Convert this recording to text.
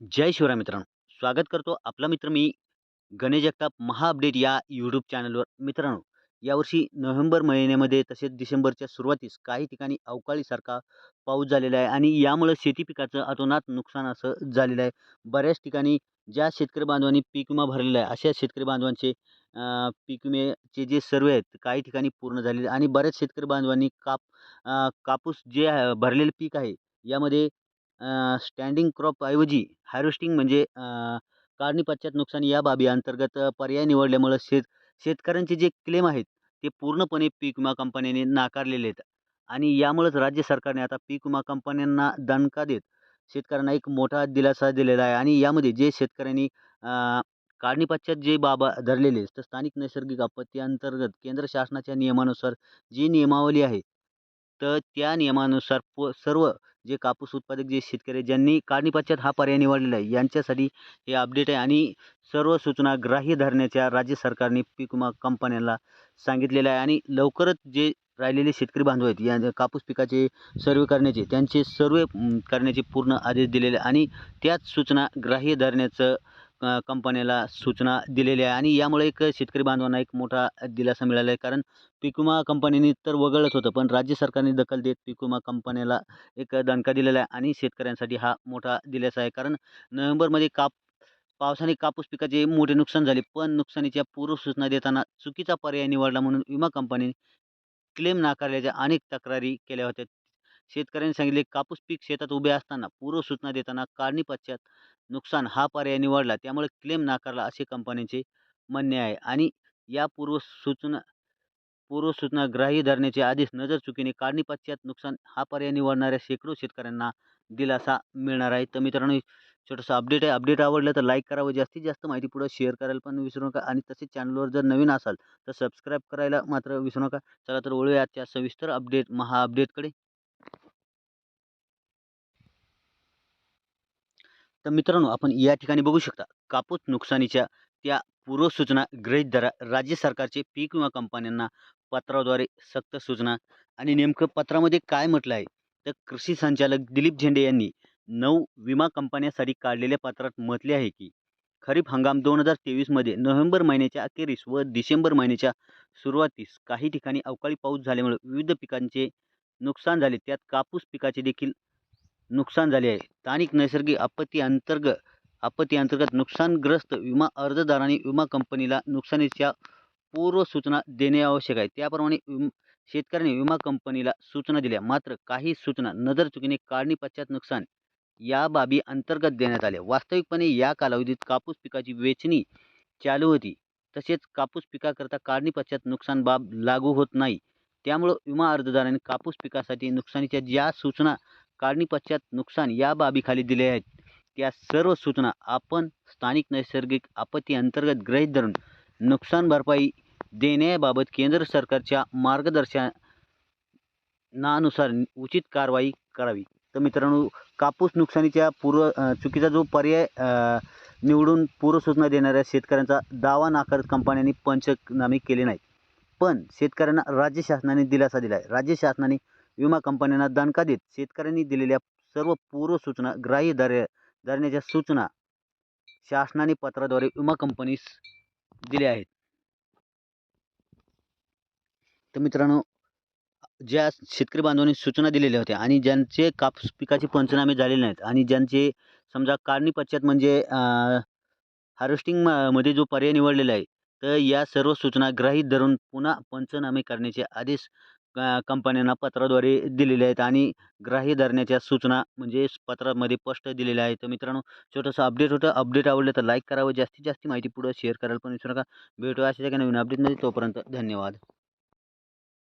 जय शिवराय मित्रांनो. स्वागत करतो आपला मित्र मी गणेश जगताप महा अपडेट या यूट्यूब चॅनलवर मित्रांनो यावर्षी नोव्हेंबर महिन्यामध्ये तसेच डिसेंबरच्या सुरुवातीस काही ठिकाणी अवकाळीसारखा पाऊस झालेला आहे आणि यामुळं शेती पिकाचं अतोनात नुकसान असं झालेलं आहे. बऱ्याच ठिकाणी ज्या शेतकरी बांधवांनी पीक विमा भरलेला आहे अशा शेतकरी बांधवांचे पीक विम्याचे जे सर्वे आहेत काही ठिकाणी पूर्ण झालेले आणि बऱ्याच शेतकरी बांधवांनी काप कापूस जे भरलेले भरलेलं पीक आहे यामध्ये स्टँडिंग क्रॉपऐवजी हार्वेस्टिंग म्हणजे काढणीपश्चात काढणी पश्चात नुकसान या बाबी अंतर्गत पर्याय निवडल्यामुळं शेत शेतकऱ्यांचे जे क्लेम आहेत ते पूर्णपणे पीक विमा कंपन्याने नाकारलेले आहेत. आणि यामुळंच राज्य सरकारने आता पीक विमा कंपन्यांना दणका देत शेतकऱ्यांना एक मोठा दिलासा दिलेला आहे. आणि यामध्ये जे शेतकऱ्यांनी काढणीपश्चात जे बाबा धरलेले तर स्थानिक नैसर्गिक आपत्ती अंतर्गत केंद्र शासनाच्या नियमानुसार जी नियमावली आहे तर त्या नियमानुसार प सर्व जे कापूस उत्पादक जे शेतकरी आहेत, ज्यांनी काढणी पश्चात हा पर्याय निवडलेला आहे यांच्यासाठी हे अपडेट आहे. आणि सर्व सूचना ग्राह्य धरण्याच्या राज्य सरकारने पीक विमा कंपन्यांना सांगितलेलं आहे. आणि लवकरच जे राहिलेले शेतकरी बांधव आहेत या कापूस पिकाचे सर्वे करण्याचे त्यांचे सर्वे करण्याचे पूर्ण आदेश दिलेले आहे. आणि त्याच सूचना ग्राह्य धरण्याचं कंपन्याला सूचना दिलेल्या आहे आणि यामुळे एक शेतकरी बांधवांना एक मोठा दिलासा मिळाला आहे. कारण पीक विमा कंपनीने तर वगळलंच होतं पण राज्य सरकारने दखल देत पीक विमा कंपन्याला एक दणका दिलेला आहे आणि शेतकऱ्यांसाठी हा मोठा दिलासा आहे. कारण नोव्हेंबरमध्ये काप पावसाने कापूस पिकाचे मोठे नुकसान झाले पण नुकसानीच्या पूर्वसूचना देताना चुकीचा पर्याय निवडला म्हणून विमा कंपनीने क्लेम नाकारल्याच्या अनेक तक्रारी केल्या होत्या. शेतकऱ्यांनी सांगितले कापूस पीक शेतात उभे असताना पूर्वसूचना देताना काढणी पश्चात नुकसान हा पर्याय निवडला त्यामुळे क्लेम नाकारला असे कंपनीचे म्हणणे आहे. आणि या पूर्वसूचना पूर्वसूचना ग्राही धरण्याचे आदेश नजर चुकीने काढणी पश्चात नुकसान हा पर्याय निवडणाऱ्या शेकडो शेतकऱ्यांना दिलासा मिळणार आहे. तर मित्रांनो छोटंसं अपडेट आहे. अपडेट आवडलं तर लाईक करावं जास्तीत जास्त माहिती पुढं शेअर करायला पण विसरू नका. आणि तसेच चॅनलवर जर नवीन असाल तर सबस्क्राईब करायला मात्र विसरू नका. चला तर वळूया आजच्या सविस्तर अपडेट महा अपडेटकडे तर मित्रांनो आपण या ठिकाणी बघू शकता कापूस नुकसानीच्या त्या पूर्वसूचना ग्रहित धरा. राज्य सरकारचे पीक विमा कंपन्यांना पत्राद्वारे सक्त सूचना आणि नेमकं पत्रामध्ये काय म्हटलं आहे? तर कृषी संचालक दिलीप झेंडे यांनी नऊ विमा कंपन्यांसाठी काढलेल्या पत्रात म्हटले आहे की खरीप हंगाम दोन हजार तेवीसमध्ये नोव्हेंबर महिन्याच्या अखेरीस व डिसेंबर महिन्याच्या सुरुवातीस काही ठिकाणी अवकाळी पाऊस झाल्यामुळे विविध पिकांचे नुकसान झाले. त्यात कापूस पिकाचे देखील नुकसान झाले आहे. स्थानिक नैसर्गिक आपत्ती अंतर्गत आपत्ती अंतर्गत नुकसानग्रस्त विमा अर्जदारांनी विमा कंपनीला नुकसानीच्या पूर्व सूचना देणे आवश्यक आहे. त्याप्रमाणे विम शेतकऱ्यांनी विमा कंपनीला सूचना दिल्या. मात्र काही सूचना नजर चुकीने काढणी पश्चात नुकसान या बाबी अंतर्गत देण्यात आल्या. वास्तविकपणे या कालावधीत कापूस पिकाची वेचणी चालू होती. तसेच कापूस पिकाकरता काढणी पश्चात नुकसान बाब लागू होत नाही. त्यामुळं विमा अर्जदारांनी कापूस पिकासाठी नुकसानीच्या ज्या सूचना काढणीपश्चात नुकसान या बाबीखाली दिल्या आहेत. त्या सर्व सूचना आपण स्थानिक नैसर्गिक आपत्ती अंतर्गत गृहित धरून नुकसान भरपाई देण्याबाबत केंद्र सरकारच्या मार्गदर्शनानुसार उचित कारवाई करावी. तर मित्रांनो कापूस नुकसानीच्या पूर्व चुकीचा जो पर्याय निवडून पूर्वसूचना देणाऱ्या शेतकऱ्यांचा दावा नाकारत कंपन्यांनी पंचनामे केले नाहीत. पण शेतकऱ्यांना राज्य शासनाने दिलासा दिला आहे राज्य शासनाने विमा कंपन्यांना दणका देत शेतकऱ्यांनी दिलेल्या सर्व पूर्वसूचना ग्राह्य धर धरण्याच्या सूचना शासनाने पत्राद्वारे विमा कंपनीस दिल्या आहेत. तर मित्रांनो ज्या शेतकरी बांधवांनी सूचना दिलेल्या होत्या आणि ज्यांचे कापूस पिकाचे पंचनामे झालेले नाहीत आणि ज्यांचे समजा काढणी पश्चात म्हणजे हार्वेस्टिंगमध्ये जो पर्याय निवडलेला आहे तर या सर्व सूचना ग्राहीत धरून पुन्हा पंचनामे करण्याचे आदेश कंपन्यांना पत्राद्वारे दिलेले आहेत आणि ग्राह्य धरण्याच्या सूचना म्हणजे पत्रामध्ये स्पष्ट दिलेल्या आहेत. तर मित्रांनो छोटंसं अपडेट होतं. अपडेट आवडलं तर लाईक करावं. जास्तीत जास्त माहिती पुढं शेअर करायला पण विसरू नका. भेटूया अशा एका नवीन अपडेटमध्ये. तोपर्यंत धन्यवाद.